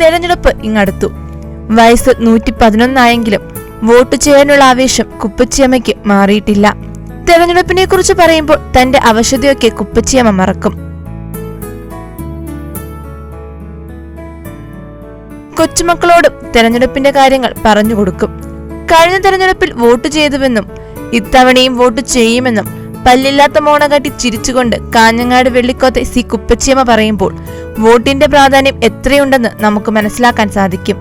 തെരഞ്ഞെടുപ്പ് ഇങ്ങടുത്തു. വയസ്സ് നൂറ്റി പതിനൊന്നായെങ്കിലും വോട്ട് ചെയ്യാനുള്ള ആവേശം കുപ്പച്ചിയമ്മയ്ക്ക് മാറിയിട്ടില്ല. തെരഞ്ഞെടുപ്പിനെ കുറിച്ച് പറയുമ്പോൾ തന്റെ അവശതയൊക്കെ കുപ്പച്ചിയമ്മ മറക്കും. കൊച്ചുമക്കളോടും തെരഞ്ഞെടുപ്പിന്റെ കാര്യങ്ങൾ പറഞ്ഞു കൊടുക്കും. കഴിഞ്ഞ തെരഞ്ഞെടുപ്പിൽ വോട്ട് ചെയ്തുവെന്നും ഇത്തവണയും വോട്ട് ചെയ്യുമെന്നും പല്ലില്ലാത്ത മോണ കാട്ടി ചിരിച്ചുകൊണ്ട് കാഞ്ഞങ്ങാട് വെള്ളിക്കോത്തെ സി കുപ്പച്ചിയമ്മ പറയുമ്പോൾ വോട്ടിന്റെ പ്രാധാന്യം എത്രയുണ്ടെന്ന് നമുക്ക് മനസ്സിലാക്കാൻ സാധിക്കും.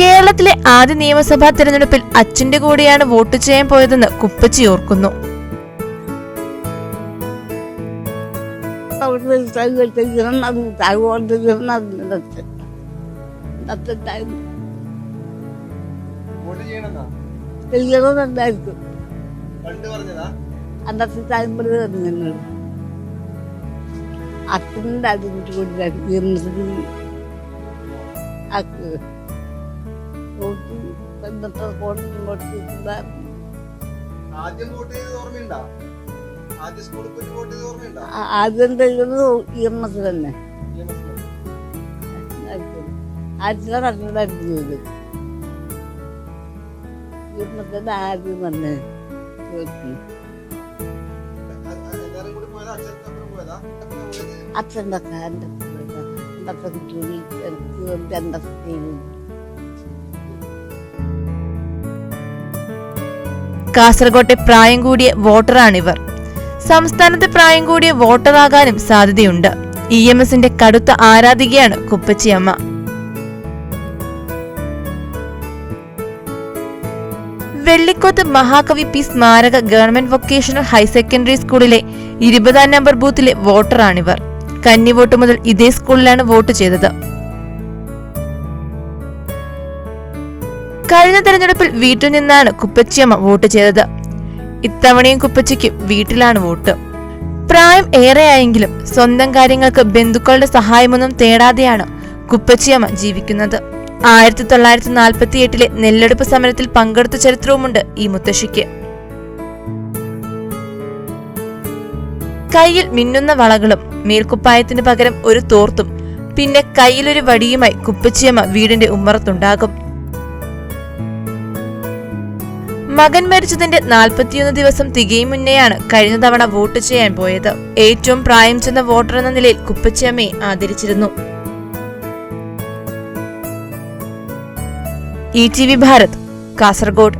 കേരളത്തിലെ ആദ്യ നിയമസഭാ തെരഞ്ഞെടുപ്പിൽ അച്ഛന്റെ കൂടെയാണ് വോട്ട് ചെയ്യാൻ പോയതെന്ന് കുപ്പച്ചി ഓർക്കുന്നു. അവിടുത്തെ പണ്ട് പറഞ്ഞതാ അന്നത്തെ തലമുറ നിങ്ങൾ അച്ഛന്റെ അതിന്റെ കൂടെ ആക്ക് നോക്കി എന്നിട്ട് ഫോണിൽ കൊടുത്തിട്ടുണ്ടായിരുന്നു ആദ്യം വോട്ട് ചെയ്തത് ഓർമ്മയുണ്ടോ ആദ്യം സ്കൂളിൽ പോയി വോട്ട് ചെയ്ത് ഓർമ്മയുണ്ടോ ആദ്യം ഇ എം എസ് തന്നെ. ചെയ്തു കാസർകോട്ടെ പ്രായം കൂടിയ വോട്ടറാണിവർ. സംസ്ഥാനത്തെ പ്രായം കൂടിയ വോട്ടറാകാനും സാധ്യതയുണ്ട്. ഇ എം എസിന്റെ കടുത്ത ആരാധികയാണ് കുപ്പച്ചിയമ്മ. വെള്ളിക്കോത്ത് മഹാകവി പി സ്മാരക ഗവൺമെന്റ് വൊക്കേഷണൽ ഹയർ സെക്കൻഡറി സ്കൂളിലെ ഇരുപതാം നമ്പർ ബൂത്തിലെ വോട്ടറാണിവർ. കന്നി വോട്ട് മുതൽ ഇതേ സ്കൂളിലാണ് വോട്ട് ചെയ്തത്. കഴിഞ്ഞ തെരഞ്ഞെടുപ്പിൽ വീട്ടിൽ നിന്നാണ് കുപ്പച്ചിയമ്മ വോട്ട് ചെയ്തത്. ഇത്തവണയും കുപ്പച്ചിക്ക് വീട്ടിലാണ് വോട്ട്. പ്രായം ഏറെയായെങ്കിലും സ്വന്തം കാര്യങ്ങൾക്ക് ബന്ധുക്കളുടെ സഹായമൊന്നും തേടാതെയാണ് കുപ്പച്ചിയമ്മ ജീവിക്കുന്നത്. ആയിരത്തി തൊള്ളായിരത്തി നാൽപ്പത്തി എട്ടിലെ നെല്ലെടുപ്പ് സമരത്തിൽ പങ്കെടുത്ത ചരിത്രവുമുണ്ട് ഈ മുത്തശ്ശിക്ക്. കയ്യിൽ മിന്നുന്ന വളകളും മേൽക്കുപ്പായത്തിന് പകരം ഒരു തോർത്തും പിന്നെ കയ്യിലൊരു വടിയുമായി കുപ്പച്ചിയമ്മ വീടിന്റെ ഉമ്മറത്തുണ്ടാകും. മകൻ മരിച്ചതിന്റെ നാൽപ്പത്തിയൊന്ന് ദിവസം തികയും മുന്നെയാണ് കഴിഞ്ഞ തവണ വോട്ട് ചെയ്യാൻ പോയത്. ഏറ്റവും പ്രായം ചെന്ന വോട്ടർ എന്ന നിലയിൽ കുപ്പച്ചിയമ്മയെ ആദരിച്ചിരുന്നു. E T V Bharat Kasaragod.